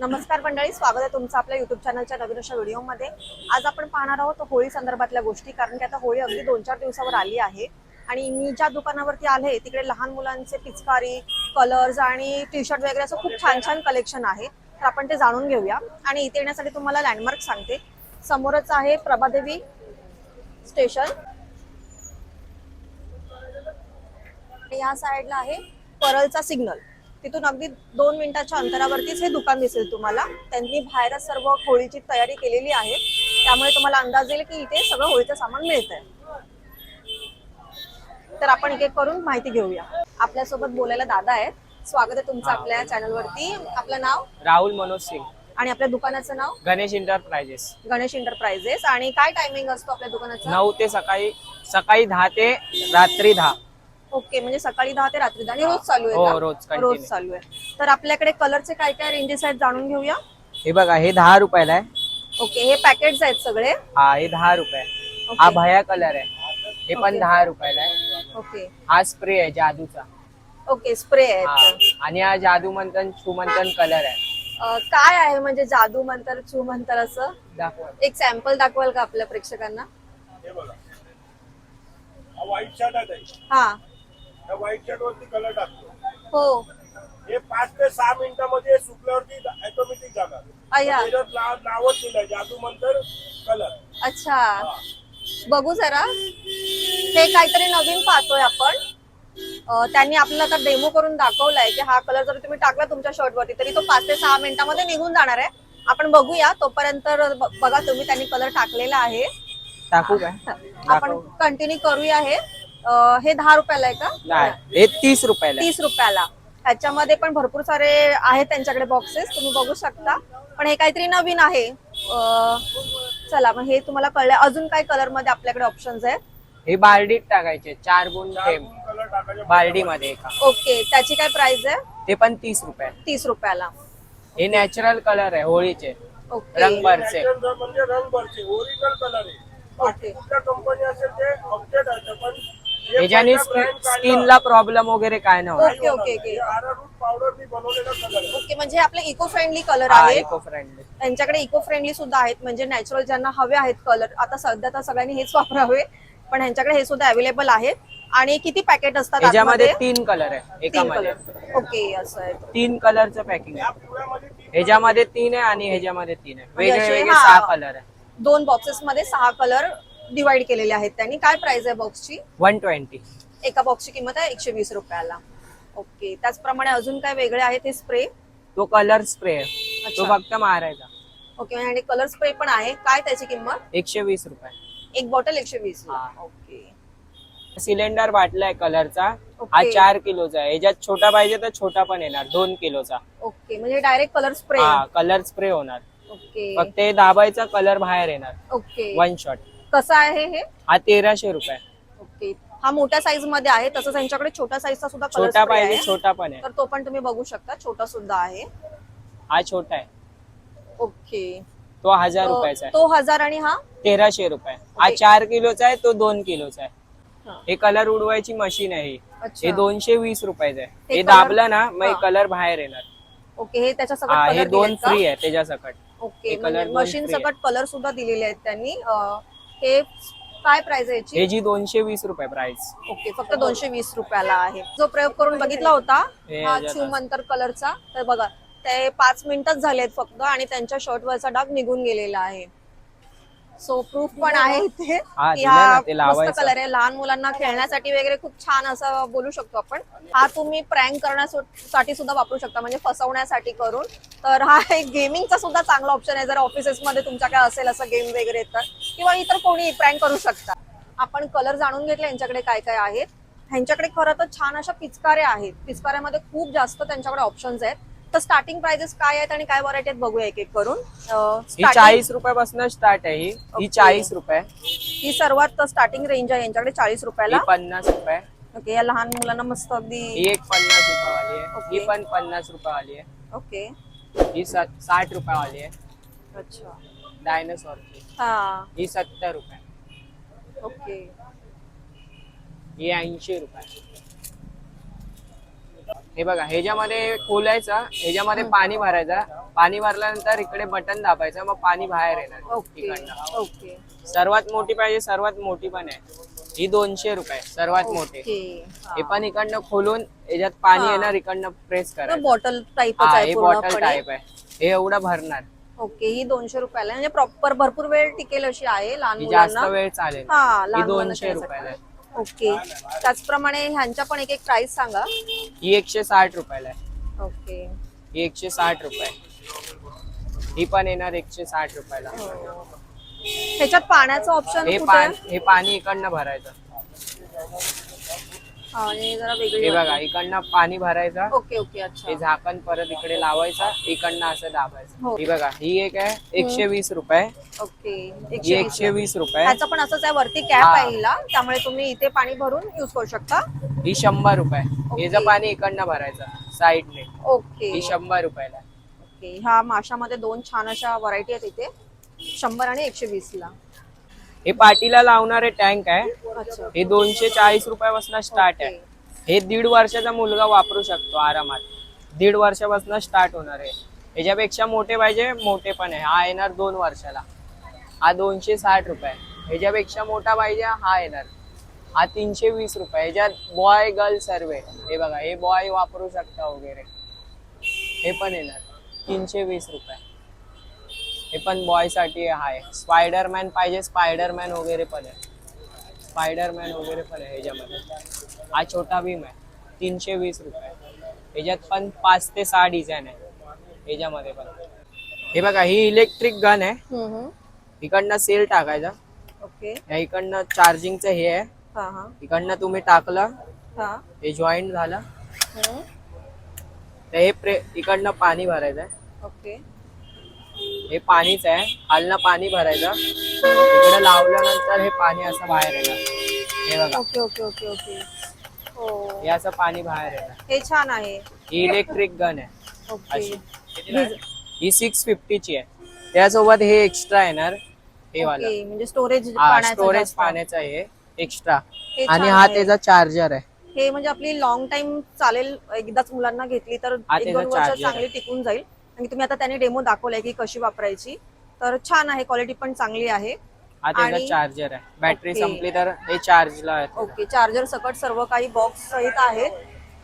नमस्कार मंडळी स्वागत आहे तुमचं आपल्या युट्यूब चॅनलच्या नवीन अशा व्हिडिओमध्ये आज आपण पाहणार आहोत होळी संदर्भातल्या गोष्टी कारण की आता होळी अगदी दोन चार दिवसावर आली आहे. आणि मी ज्या दुकानावरती आले तिकडे लहान मुलांचे पिचकारी कलर्स आणि टी शर्ट वगैरे असं खूप छान छान कलेक्शन आहे. तर आपण ते जाणून घेऊया. आणि इथे येण्यासाठी तुम्हाला लँडमार्क सांगते. समोरच आहे प्रभादेवी स्टेशन या साईडला आहे परलचा सिग्नल तिथून अगदी दोन मिनिटाच्या अंतरावरतीच हे दुकान दिसेल तुम्हाला. त्यांनी बाहेरच सर्व होळीची तयारी केलेली आहे. त्यामुळे तुम्हाला अंदाज येईल की इथे सगळं होळीचं सामान मिळत आहे तर आपण एक एक करून माहिती घेऊया. आपल्यासोबत बोलायला दादा आहेत. स्वागत आहे तुमचं आपल्या चॅनलवरती. आपलं नाव? राहुल मनोज सिंग. आणि आपल्या दुकानाचं नाव? गणेश इंटरप्राइजेस गणेश एंटरप्राइजेस आणि काय टायमिंग असतो आपल्या दुकानाचा? नऊ ते सकाळी सकाळी दहा ते रात्री दहा. ओके म्हणजे सकाळी दहा ते रात्री दहा. आणि रोज चालू आहे हो, का? रोज continue. रोज चालू आहे. तर आपल्याकडे कलरचे काय काय रेंजेस आहेत जाणून घेऊया? हे बघा हे दहा रुपयाला आहे. ओके हे पॅकेट्स आहेत सगळे? हा हे दहा रुपये. ओके. हा भया कलर आहे. हे पण. दहा रुपयाला आहे. ओके. हा स्प्रे आहे जादूचा. ओके स्प्रे हा. आहेत आणि हा जादू मंथन सुमंथन कलर आहे. अं, काय आहे म्हणजे जादू मंतर चू मंतर असं? दाखवा. एक सॅम्पल दाखवाल का आपल्या प्रेक्षकांना? हे. त्या व्हाईट शर्ट वरती कलर टाकतो. हो. हे पाच ते सहा मिनिटामध्ये सुकल्यावरती ऑटोमॅटिक जाणार. अय्या. त्याच्यात नाव नावच दिलंय जादू मंतर कलर अच्छा. बघू जरा. हे काहीतरी नवीन पाहतोय आपण. अं, त्यांनी आपल्याला आता डेमो करून दाखवलाय की हा कलर जर तुम्ही टाकला तुमच्या शर्ट वरती तरी तो पाच ते सहा मिनिटामध्ये निघून जाणार आहे. आपण बघूया. तोपर्यंत ब- बघा तुम्ही त्यांनी कलर टाकलेला आहे. टाकू काय? आपण कंटिन्यू करूया हे. अं, हे दहा रुपयाला आहे का? नाही हे तीस रुपयाला. आहे. तीस रुपयाला. ह्याच्यामध्ये पण भरपूर सारे आहेत त्यांच्याकडे बॉक्सेस तुम्ही बघू शकता. पण हे काहीतरी नवीन आहे. अं, चला मग हे तुम्हाला कळलं. अजून काय कलरमध्ये आपल्याकडे ऑप्शन्स आहेत? हे बार्डीत टाकायचे चार गुण थेंब बार्डी मध्ये एका. ओके त्याची काय प्राइस आहे? ते पण तीस रुपये. तीस रुपयाला. हे नॅचरल कलर आहे होळीचे. ओके. रंग भरचे Natural म्हणजे रंग भरचे ओरिजिनल कलर आहे. ओके. कंपनी असेल ते अपडेट आहे पण हे काढला. स्किनला प्रॉब्लेम वगैरे काय नाही होणार. Okay okay okay. बनवलेला कलर आहे. ओके म्हणजे आपले इको फ्रेंडली कलर हा आहे इको फ्रेंडली त्यांच्याकडे इको फ्रेंडली सुद्धा आहेत. म्हणजे नॅचरल ज्यांना हवे आहेत कलर आता सध्या तर सगळ्यांनी हेच वापरावे पण ह्यांच्याकडे हे सुद्धा अवेलेबल आहेत आणि किती पॅकेट असतात ह्याच्यामध्ये आतमध्ये? तीन कलर आहे. तीन एकामध्ये. कलर ओके असं आहे. तीन कलरचं पॅकिंग या आहे पुण्यामध्ये ती ह्याच्यामध्ये तीन आहे आणि ह्याच्यामध्ये तीन आहे. म्हणजे वेगळे वेगळे हा. सहा कलर आहे. दोन बॉक्सेस मध्ये सहा कलर डिवाइड केलेले आहेत त्यांनी. काय प्राइस आहे बॉक्सची वन ट्वेंटी एका बॉक्सची किंमत आहे एकशे वीस रुपयाला. ओके त्याचप्रमाणे अजून काय वेगळे आहेत हे स्प्रे तो कलर स्प्रे आहे. तो अच्छा. फक्त मारायचा. ओके आणि कलर स्प्रे पण आहे. काय त्याची किंमत? एकशे वीस रुपये. एक बॉटल एकशे वीस हा. ओके सिलेंडर बाटला आहे कलरचा हा ओके. चार किलोचा आहे. ह्याच्यात छोटा पाहिजे तर छोटा पण येणार. दोन किलोचा. ओके म्हणजे डायरेक्ट कलर स्प्रे हा कलर स्प्रे होणार. ओके फक्त हे दाबायचा कलर बाहेर येणार. ओके वन शॉट कसं आहे हे? हा तेराशे रुपये. ओके. हा मोठ्या साईजमध्ये आहे तसंच त्यांच्याकडे छोट्या साईजचा सुद्धा कलर छोटा पाहिजे आहे. छोटा पण आहे. तर तो पण तुम्ही बघू शकता छोटा सुद्धा आहे. हा छोटा आहे. ओके. तो हजार रुपयाचा आहे. तो हजार आणि हा? तेराशे रुपये. हा ओके. चार किलोचा आहे तो दोन किलोचा आहे. हा. कलर उडवायची मशीन आहे ही. अच्छा. हे दोनशे वीस रुपयाचं आहे. हे हे color- दाबलं ना मग हा. कलर बाहेर येणार. ओके हे त्याच्या हा हे दोन फ्री आहे त्याच्या सकट. ओके हे म्हणजे color दोन मशीन free आहे. सकट कलर सुद्धा दिलेले आहेत त्यांनी. अं, हे काय प्राइस आहे याची? हे जी दोनशे वीस रुपये प्राइस ओके फक्त दोनशे वीस रुपयाला आहे. जो प्रयोग करून बघितला होता हे हा याच्यात मंतर कलरचा तर बघा ते पाच मिनिटच झालेत फक्त आणि त्यांच्या शर्ट वरचा डाग निघून गेलेला आहे. सो प्रूफ पण आहे इथे. की हा मस्त. कलर आहे. लहान मुलांना खेळण्यासाठी वगैरे खूप छान असं बोलू शकतो आपण. हा तुम्ही प्रँक करण्यासाठी सुद्धा वापरू शकता. म्हणजे फसवण्यासाठी करून. तर हा एक गेमिंगचा सुद्धा चांगला ऑप्शन आहे. जर ऑफिसेस मध्ये तुमच्या काय असेल असं गेम वगैरे तर. किंवा इतर कोणी प्रँक करू शकता. आपण कलर जाणून घेतले यांच्याकडे काय काय आहेत. ह्यांच्याकडे खरं तर छान अशा पिचकाऱ्या आहेत. पिचकाऱ्यामध्ये खूप जास्त त्यांच्याकडे ऑप्शन्स आहेत. तर स्टार्टिंग प्राइजेस काय आहेत आणि काय व्हरायटी आहेत बघूया एक एक करून ही starting- चाळीस रुपयापासून स्टार्ट आहे ही. ही चाळीस रुपये. ही सर्वात स्टार्टिंग रेंज आहे यांच्याकडे चाळीस ही रुपयाला पन्नास रुपये. ओके या लहान मुलांना मस्त अगदी ही एक पन्नास रुपयावाली आहे. ही पण पन्नास रुपयावाली आहे. ओके ही स- साठ रुपयावाली आहे. अच्छा. डायनासॉरची हा. ही सत्तर रुपये. ओके ही ऐंशी रुपये. हे बघा ह्याच्यामध्ये खोलायचं ह्याच्यामध्ये पाणी भरायचं. पाणी भरल्यानंतर इकडे बटन दाबायचं मग पाणी बाहेर येणार ओके सर्वात मोठी पाहिजे सर्वात मोठी पण आहे. ही दोनशे रुपये सर्वात मोठी. हे पण इकडनं खोलून याच्यात पाणी. येणार इकडनं प्रेस करायचं. बॉटल टाईपच हा बॉटल टाईप आहे. हे एवढं भरणार. ओके ही दोनशे रुपयाला. म्हणजे प्रॉपर भरपूर वेळ टिकेल अशी आहे लहान जास्त वेळ चालेल. दोनशे. रुपयाला ओके. त्याचप्रमाणे ह्यांच्या पण एक एक प्राइस सांगा. ही एकशे साठ रुपयाला आहे. ओके. ही एकशे साठ रुपये. ही पण येणार एकशे साठ रुपयाला. हो. ह्याच्यात पाण्याचं ऑप्शन हे कुठे? आहे? पाणी हे पाणी इकडनं भरायचं. आणि जरा हे बघा इकडनं पाणी भरायचं. ओके ओके अच्छा. हे झाकण परत इकडे लावायचं इकडनं असं दाबायचं. हो. ही बघा ही एक आहे एकशे वीस रुपये. ओके ही एकशे वीस एकशे वीस रुपये. ह्याचं पण असंच आहे वरती कॅप हा. आहे हिला त्यामुळे तुम्ही इथे पाणी भरून युज करू शकता. ही शंभर रुपये. ओके. हेच पाणी इकडनं भरायचं साईडने. ओके. ही शंभर रुपयाला आहे. ओके ह्या माशामध्ये दोन छान अशा व्हरायटी आहेत इथे. शंभर आणि एकशे वीस ला हे पाटीला लावणारे टँक आहे. हे दोनशे चाळीस रुपयापासून स्टार्ट आहे. हे दीड वर्षाचा मुलगा वापरू शकतो आरामात. दीड वर्षापासून स्टार्ट होणार आहे. ह्याच्यापेक्षा मोठे पाहिजे मोठे पण आहे. हा येणार दोन वर्षाला. हा दोनशे साठ रुपये. ह्याच्यापेक्षा मोठा पाहिजे हा येणार. हा तीनशे वीस रुपये. ह्याच्यात बॉय गर्ल सर्व हे बघा हे बॉय वापरू शकता वगैरे. हे पण येणार. तीनशे वीस रुपये. हे पण बॉयसाठी आहे. स्पायडरमॅन पाहिजे स्पायडरमॅन वगैरे पण आहे. स्पायडरमॅन वगैरे पण आहे ह्याच्यामध्ये. हा छोटा भीम आहे. तीनशे वीस रुपये. ह्याच्यात पण पाच ते सहा डिझाईन आहे. ह्याच्यामध्ये पण. हे बघा ही इलेक्ट्रिक गन आहे. इकडनं सेल टाकायचा. ओके या इकडनं चार्जिंगचं हे आहे. इकडनं तुम्ही टाकलं. हा. हे जॉईंट झालं. तर हे इकडनं पाणी भरायचं आहे. ओके हे पाणीच आहे. खालनं पाणी भरायचं. इकडे लावल्यानंतर हे पाणी असं बाहेर येणार. हे बघा. Okay okay okay okay. हो. हे असं पाणी बाहेर येणार. हे छान आहे. ही इलेक्ट्रिक गन आहे. ओके. ही सिक्स फिफ्टीची आहे. त्यासोबत हे एक्स्ट्रा येणार. हे वाला. ओके म्हणजे स्टोरेज हा स्टोरेज. पाण्याचं आहे एक्स्ट्रा आणि हा. त्याचा चार्जर आहे. हे म्हणजे आपली लॉंग टाइम चालेल. एकदाच मुलांना घेतली तर हा एक त्याचा दोन वर्ष charger चांगली टिकून जाईल. आणि तुम्ही आता त्याने डेमो दाखवलाय की कशी वापरायची. तर छान आहे क्वालिटी पण चांगली आहे. हा आणि- चार्जर आहे. बॅटरी. संपली तर हे चार्जला आहे ओके चार्जर सकट सर्व काही बॉक्स सहित आहेत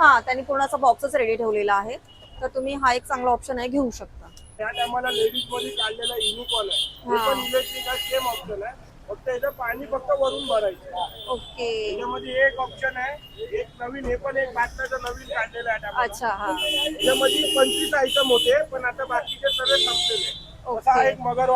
हा त्यांनी पूर्ण असा बॉक्सच रेडी ठेवलेला आहे. तर तुम्ही हा एक चांगला ऑप्शन आहे घेऊ शकता. त्या टायमाला लेडीजमध्ये काढलेला युनिकॉन आहे. हा. ते पण इलेक्ट्रिक आहे सेम ऑप्शन आहे. फक्त याचं पाणी फक्त वरून भरायचं. ओके त्याच्यामध्ये एक ऑप्शन आहे एक नवीन हे पण एक बातम्याचं नवीन काढलेलं आहे टायमाला. अच्छा हा त्याच्यामध्ये पंचवीस आयटम होते पण आता बाकीचे सगळे संपलेले ओके. तसा एक मगर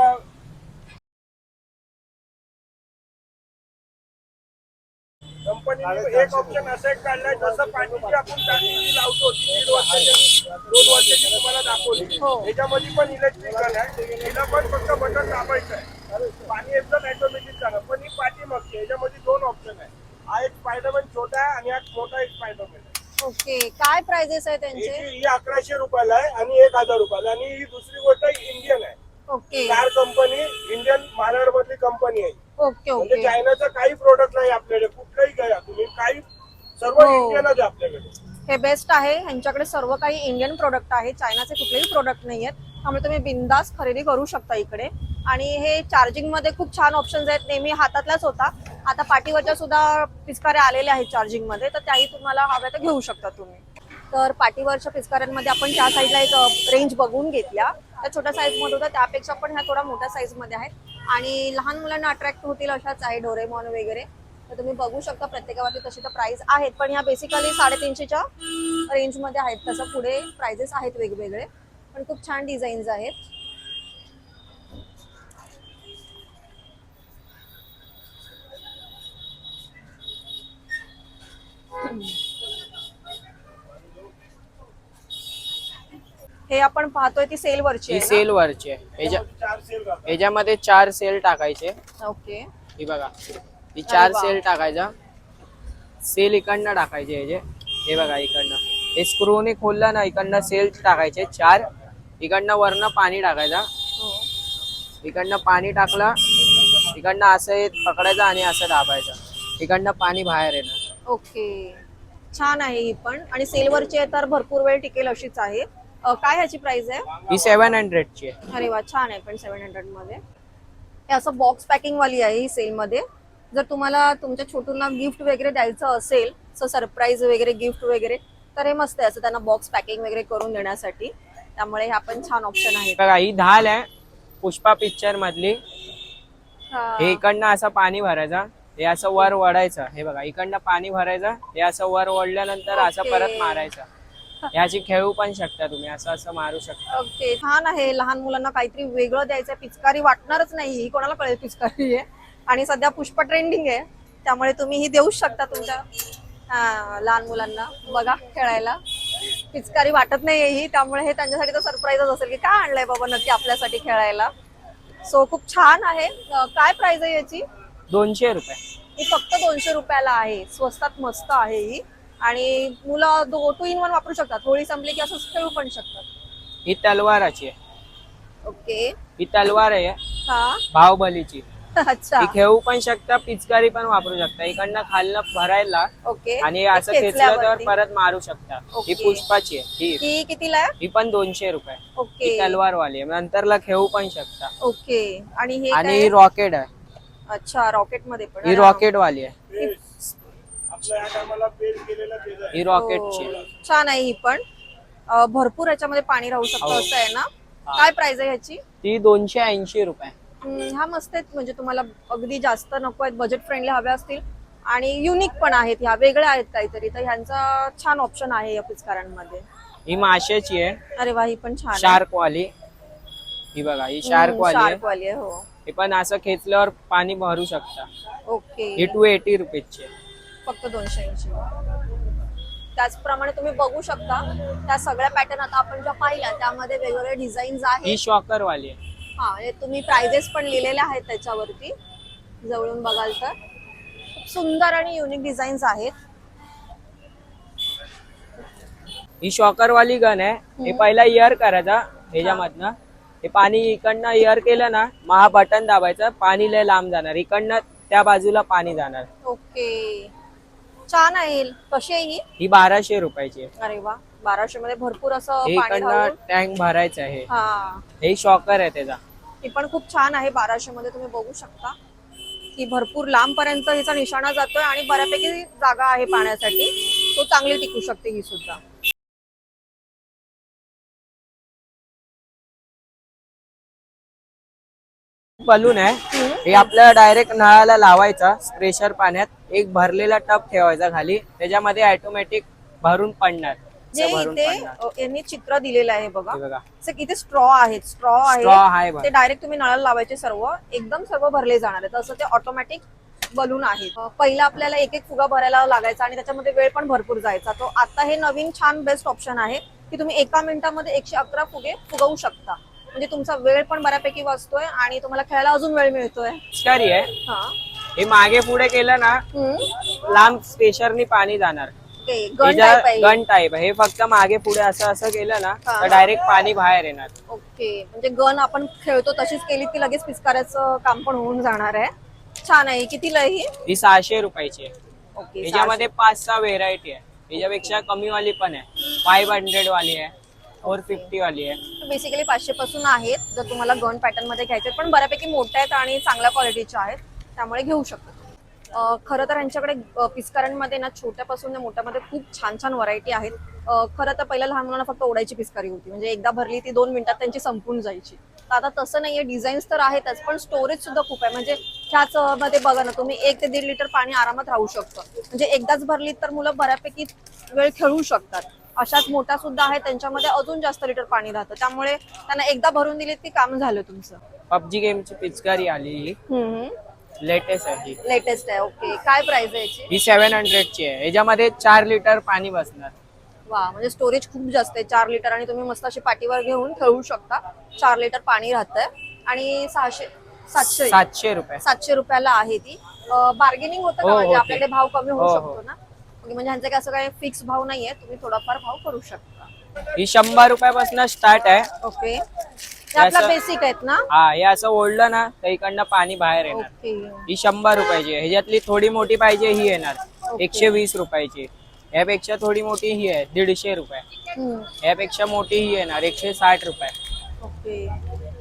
कंपनीने एक ऑप्शन असं एक काढलाय जसं पाणीची आपण टाकी लावतो ती दीड वर्षाची दोन वर्षाची तुम्हाला दाखवली हो. त्याच्यामध्ये पण इलेक्ट्रिकल आहे तिला पण फक्त बटन दाबायचं आहे पाणी एकदम ऑटोमॅटिक झालं. पण ही पाठी मागते याच्यामध्ये दोन ऑप्शन आहे. हा एक स्पायडरमॅन छोटा आहे आणि हा मोठा एक स्पायडरमॅन आहे. ओके काय प्राइजेस आहे त्यांचे याची- ही अकराशे रुपयाला आहे आणि एक हजार रुपयाला आणि ही दुसरी गोष्ट इंडियन आहे. Okay. Car company Indian Malad मधली कंपनी आहे. ओके म्हणजे ओके. चायनाचं काही प्रोडक्ट नाही आपल्याकडे. कुठलंही घ्या. तुम्ही काही सर्व हो. इंडियनच आहे आपल्याकडे. हे बेस्ट आहे. ह्यांच्याकडे सर्व काही इंडियन प्रोडक्ट आहे. चायनाचे कुठलेही प्रोडक्ट नाही आहेत त्यामुळे तुम्ही बिंदास खरेदी करू शकता इकडे. आणि हे चार्जिंगमध्ये खूप छान ऑप्शन्स आहेत. नेहमी हातातलाच होता. आता पाठीवरच्या सुद्धा पिचकाऱ्या आलेल्या आहेत चार्जिंगमध्ये. तर त्याही तुम्हाला हव्या तर घेऊ शकता तुम्ही. तर पाठीवरच्या पिचकाऱ्यांमध्ये आपण त्या साईडला एक रेंज बघून घेतल्या. त्या छोट्या साईजमध्ये होत्या. त्यापेक्षा पण ह्या थोड्या मोठ्या साईजमध्ये आहेत. आणि लहान मुलांना अट्रॅक्ट होतील अशाच आहे डोरेमॉन वगैरे. तर तुम्ही बघू शकता प्रत्येकावरती तशी तर प्राइस आहेत. पण ह्या बेसिकली साडेतीनशेच्या रेंजमध्ये आहेत. तसं पुढे प्राइजेस आहेत वेगवेगळे. पण खूप छान डिझाईन्स आहेत. हे आपण पाहतोय ती सेल वरची ही आहे सेल वरची आहे. ह्याच्या- ह्याच्यामध्ये चार सेल टाकायचे? ओके. ही बघा. ही चार वा. सेल टाकायचा. सेल इकडनं टाकायचे ह्याचे हे बघा इकडनं. हे स्क्रूने खोललं ना इकडनं सेल टाकायचे चार. इकडनं वरनं पाणी टाकायचा. हो. इकडनं पाणी टाकलं इकडनं असं हे पकडायचं आणि असं दाबायचं. इकडनं पाणी बाहेर येणार. ओके. छान आहे ही पण. आणि सेलवरची आहे तर भरपूर वेळ टिकेल अशीच आहे. अ, काय ह्याची प्राइस आहे? ही सेव्हन हंड्रेडची आहे. अरे वा छान आहे पण सेव्हन हंड्रेडमध्ये. हे असं बॉक्स पॅकिंग वाली आहे ही सेल मध्ये जर तुम्हाला तुमच्या छोटूंना गिफ्ट वगैरे द्यायचं असेल असं सरप्राईज वगैरे गिफ्ट वगैरे तर हे मस्त आहे असं त्यांना बॉक्स पॅकिंग वगैरे करून देण्यासाठी. त्यामुळे ह्या पण छान ऑप्शन आहेत बघा ही ढाल आहे पुष्पा पिक्चर मधली. हा. हे इकडनं असं पाणी भरायचं हे असं वर वडायचं हे बघा इकडनं पाणी भरायचं हे असं वर ओढल्यानंतर असं. परत मारायचं. याची खेळू पण शकता तुम्ही असं असं मारू शकता. ओके छान आहे. लहान मुलांना काहीतरी वेगळं द्यायचं पिचकारी वाटणारच नाही ही. कोणाला कळेल पिचकारी आहे आणि सध्या पुष्प ट्रेंडिंग आहे. त्यामुळे तुम्ही ही देऊच शकता तुमच्या हा, लहान मुलांना. बघा खेळायला. पिचकारी वाटत नाही ही त्यामुळे हे त्यांच्यासाठी तर सरप्राईजच असेल की काय आणलंय बाबा नक्की आपल्यासाठी खेळायला. सो खूप छान आहे. अं, काय प्राइस आहे याची? दोनशे रुपये. ही फक्त दोनशे रुपयाला आहे. स्वस्तात मस्त आहे ही. आणि मुलं दो टू इन वन वापरू शकतात. होळी संपली की असं खेळू पण शकतात. ही तलवाराची आहे. ओके ही तलवार आहे. हा. बाहुबलीची अच्छा. ही खेळू पण शकता पिचकारी पण वापरू शकता. इकडनं खालनं भरायला ओके. आणि असं खेचलं तर. परत मारू शकता. ओके. ही पुष्पाची आहे ही. ही कितीला आहे? ही पण दोनशे रुपये. ओके. ही तलवार वाली आहे. नंतरला खेळू पण शकता. ओके. आणि हे आणि काय? ही रॉकेट आहे. अच्छा रॉकेटमध्ये पण ही रॉकेट वाली आहे. ही रॉकेटची आहे. हो. छान आहे ही पण. अं, भरपूर याच्यामध्ये पाणी राहू शकतं हो. असं आहे ना? काय प्राइस आहे ह्याची? ती दोनशे ऐंशी रुपये. हम्म, हा मस्त आहेत. म्हणजे तुम्हाला अगदी जास्त नको आहेत. बजेट फ्रेंडली हव्या असतील. आणि युनिक पण आहेत. ह्या वेगळ्या आहेत काहीतरी. तर ह्यांचा छान ऑप्शन आहे या पिचकारांमध्ये. ही माशाची आहे. अरे वा ही पण छान आहे. शार्क वाली. ही बघा ही शार्क हम्म, वाली आहे. शार्क वाली आहे हो. ही पण असं खेचल्यावर पाणी भरू शकता. ओके. ही टू एटी रुपीजची आहे. फक्त दोनशे ऐंशी. त्याचप्रमाणे तुम्ही बघू शकता त्या सगळ्या पॅटर्न आता आपण ज्या पाहिल्या त्यामध्ये वेगवेगळे डिझाईन्स ही आहेत शॉकर वाली आहे. हा तुम्ही प्राइजेस पण लिहिलेले आहेत त्याच्यावरती जवळून बघाल तर. खूप सुंदर आणि युनिक डिझाईन्स आहेत. ही शॉकर वाली गन आहे. हे पहिला इयर करायचा ह्याच्यामधनं. हे. पाणी इकडनं इयर केलं ना मग हा बटन दाबायचं पाणी लय लांब जाणार. इकडनं त्या बाजूला पाणी जाणार. ओके. छान आहे कशी आहे ही? ही बाराशे रुपयाची आहे. अरे वा. बाराशे मध्ये भरपूर असं हे पाणी इकडनं टँक भरायचं आहे. हा. हे शॉकर आहे त्याचा. ती पण खूप छान आहे. बाराशे मध्ये तुम्ही बघू शकता. की भरपूर लांब पर्यंत हिचा निशाणा जातोय आणि बऱ्यापैकी जागा आहे पाण्यासाठी तो चांगली टिकू शकते ही सुद्धा. बलून आहे. हे आपल्याला डायरेक्ट नळाला लावायचा प्रेशर पाण्यात एक भरलेला टब ठेवायचा खाली. त्याच्यामध्ये ऑटोमॅटिक भरून पडणार. जे भरून इथे अ, यांनी चित्र दिलेलं आहे बघा. हे बघा. असं इथे स्ट्रॉ आहेत. स्ट्रॉ आहे आहे बघा. ते डायरेक्ट तुम्ही नळाला लावायचे सर्व. एकदम सर्व भरले जाणार आहेत. असं ते ऑटोमॅटिक बलून आहेत अ, पहिला आपल्याला एक एक फुगा भरायला लागायचा आणि त्याच्यामध्ये वेळ पण भरपूर जायचा. तो आता हे नवीन छान बेस्ट ऑप्शन आहे की तुम्ही एका मिनिटामध्ये एकशे अकरा फुगे फुगवू शकता. म्हणजे तुमचा वेळ पण बऱ्यापैकी वाचतोय आणि तुम्हाला खेळायला अजून वेळ मिळतोय. आहे. हा. हे मागे पुढे केलं ना हम्म. लांब स्पेशरनी पाणी जाणार. ओके गन टाईप आहे गन टाईप हे फक्त मागे पुढे असं असं केलं ना हा. तर डायरेक्ट पाणी बाहेर येणार. ओके. म्हणजे गन आपण खेळतो तशीच केली की लगेच पिचकाऱ्याचं काम पण होऊन जाणार आहे. छान आहे. कितीला आहे ही? ही सहाशे रुपयाची आहे. ओके याच्यामध्ये पाच सहा व्हेरायटी आहे. याच्यापेक्षा कमी वाली पण आहे. फाईव्ह हंड्रेड वाली आहे. फोर फिफ्टी वाली आहे. बेसिकली पाचशे पासून आहेत. जर तुम्हाला गन पॅटर्नमध्ये घ्यायचे पण बऱ्यापैकी मोठ्या आहेत आणि चांगल्या क्वालिटीच्या आहेत. त्यामुळे घेऊ शकता. खरं तर यांच्याकडे अं, पिचकाऱ्यांमध्ये ना छोट्यापासून ते मोठ्यामध्ये खूप छान छान व्हरायटी आहेत. खरं तर पहिल्या लहान मुलांना फक्त ओढायची पिचकारी होती. म्हणजे एकदा भरली ती दोन मिनिटात त्यांची संपून जायची. तर आता तसं नाहीये डिझाईन्स तर आहेतच पण स्टोरेज सुद्धा खूप आहे. म्हणजे ह्याच मध्ये बघा ना तुम्ही एक ते दीड लिटर पाणी आरामात राहू शकतं. म्हणजे एकदाच भरली तर मुलं बऱ्यापैकी वेळ खेळू शकतात. अशाच मोठ्या सुद्धा आहेत त्यांच्यामध्ये अजून जास्त लिटर पाणी राहतं. त्यामुळे त्यांना एकदा भरून दिली की काम झालं तुमचं. पबजी गेमची पिचकारी आली. लेटेस्ट आहे ही. लेटेस्ट आहे ओके काय प्राइस आहे याची? ही सेव्हन हंड्रेडची आहे. याच्यामध्ये चार लिटर पाणी बसणार. वा म्हणजे स्टोरेज खूप जास्त आहे चार लिटर आणि तुम्ही मस्त अशी पाठीवर घेऊन खेळू शकता. चार लिटर पाणी राहतंय. आणि सहाशे सातशे. सातशे रुपये. सातशे रुपयाला आहे ती. बार्गेनिंग होतं हो, का म्हणजे होते. आपल्याकडे भाव कमी होऊ हो, हो. शकतो ना? ओके, म्हणजे ह्यांचा असं काही फिक्स भाव नाहीये. तुम्ही थोडाफार भाव करू शकता. ही शंभर रुपयापासून स्टार्ट आहे. ओके हे आपला असं- बेसिक आहेत ना? हा हे असं ओढलं ना तर इकडनं पाणी बाहेर येणार. ओके ही शंभर रुपयाची आहे. ह्याच्यातली थोडी मोठी पाहिजे ही येणार. ओके. एकशे वीस रुपयाची. यापेक्षा थोडी मोठी ही आहे दीडशे रुपये. हम्म. यापेक्षा मोठी ही येणार एकशे साठ रुपये. ओके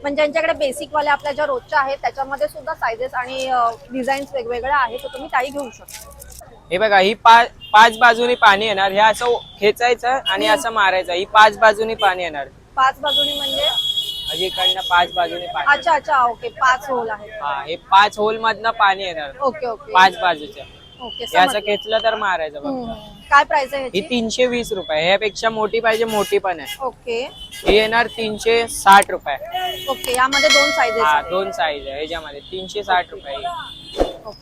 पण ज्यांच्याकडे बेसिक वाल्या आपल्या ज्या रोजच्या आहेत त्याच्यामध्ये सुद्धा सायझेस आणि डिझाईन्स वेगवेगळ्या आहेत तर तुम्ही त्याही घेऊ शकता. हे बघा ही पाच पाच बाजूनी पाणी येणार. हे असं खेचायचं आणि असं मारायचं. ही पाच बाजूनी पाणी येणार. पाच बाजूनी म्हणजे म्हणजे? इकडनं पाच बाजूनी पाणी अच्छा अच्छा ओके पाच होल आहेत. हा हे पाच होल मधनं पाणी येणार. Okay okay. पाच बाजूच्या. ओके समजलं. खेचलं तर मारायचं हम्म. फक्त काय प्राइस आहे ही ह्याची? तीनशे वीस रुपये. ह्यापेक्षा मोठी पाहिजे मोठी पण आहे. ओके. ही येणार तीनशे साठ रुपये. ओके यामध्ये दोन साईजेस हा आहेत दोन साईज आहे. ह्याच्यामध्ये तीनशे साठ रुपये ही.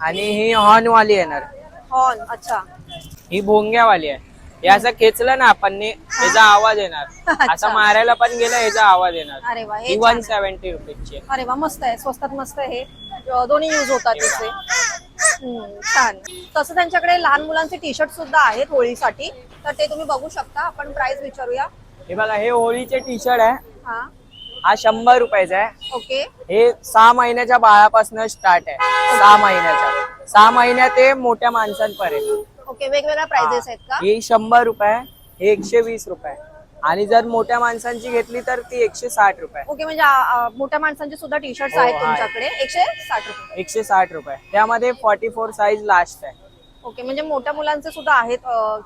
आणि ही हॉर्न वाली येणार. हॉर्न अच्छा. ही भोंग्यावाली आहे. हे असं खेचलं ना आपण नी, ह्याचा आवाज येणार. असं मारायला पण गेलं ह्याचा आवाज येणार. अरे वा हे छान वन आहे. सेव्हन्टी रुपीजची अरे वा मस्त आहे स्वस्तात मस्त आहे हे. अं, दोन्ही युज होतात तिचे हम्म, छान. तसं त्यांच्याकडे लहान मुलांचे टी शर्ट सुद्धा आहेत होळीसाठी. तर ते तुम्ही बघू शकता. आपण प्राइस विचारूया. हे बघा हे होळीचे टी शर्ट आहे. हा. हा शंभर रुपयाचा आहे. ओके. हे सहा महिन्याच्या बाळापासून स्टार्ट आहे. सहा महिन्याच्या. सहा महिन्यात ते मोठ्या माणसांपर्यंत. ओके वेगवेगळ्या प्राइजेस आहेत का? ही शंभर रुपये हे एकशे वीस रुपये. आणि जर मोठ्या माणसांची घेतली तर ती एकशे साठ रुपये. ओके म्हणजे आ, आ, मोठ्या माणसांचे सुद्धा टी शर्ट हो, आहेत आहे. तुमच्याकडे. एकशे साठ रुपये. एकशे साठ रुपये. त्यामध्ये फॉर्टी फोर साईज लास्ट आहे. ओके म्हणजे मोठ्या मुलांचे सुद्धा आहेत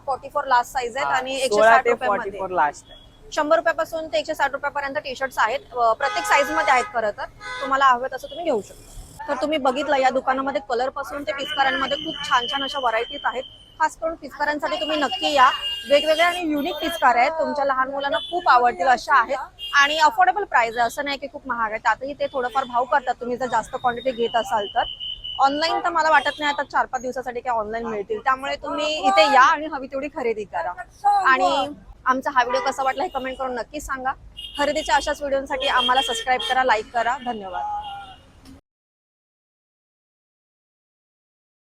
फॉर्टी फोर लास्ट साईज आहेत आणि एकशे सोळा साठ ते फॉर्टी रुपयामध्ये. फोर लास्ट आहे. शंभर रुपयापासून ते एकशे साठ रुपयापर्यंत टी शर्ट्स आहेत. अं, प्रत्येक साईजमध्ये आहेत खरं तर. तुम्हाला हवं तसं तुम्ही घेऊ शकता. तर तुम्ही बघितलं या दुकानामध्ये कलरपासून ते पिचकारांमध्ये खूप छान छान अशा व्हरायटीज आहेत. खास करून पिचकारांसाठी तुम्ही नक्की या. वेगवेगळ्या आणि युनिक पिचकार आहेत. तुमच्या लहान मुलांना खूप आवडतील अशा आहेत. आणि अफोर्डेबल प्राइस आहे. असं नाही की खूप महाग आहे. त्यातही ते थोडंफार भाव करतात. तुम्ही जर जास्त क्वांटिटी घेत असाल तर. ऑनलाईन तर मला वाटत नाही. आता चार पाच दिवसासाठी काय ऑनलाईन मिळतील. त्यामुळे तुम्ही इथे या आणि हवी तेवढी खरेदी करा. आणि आमचा हा व्हिडिओ कसा वाटला हे कमेंट करून नक्कीच सांगा. खरेदीच्या अशाच व्हिडिओसाठी आम्हाला सबस्क्राईब करा लाईक करा. धन्यवाद.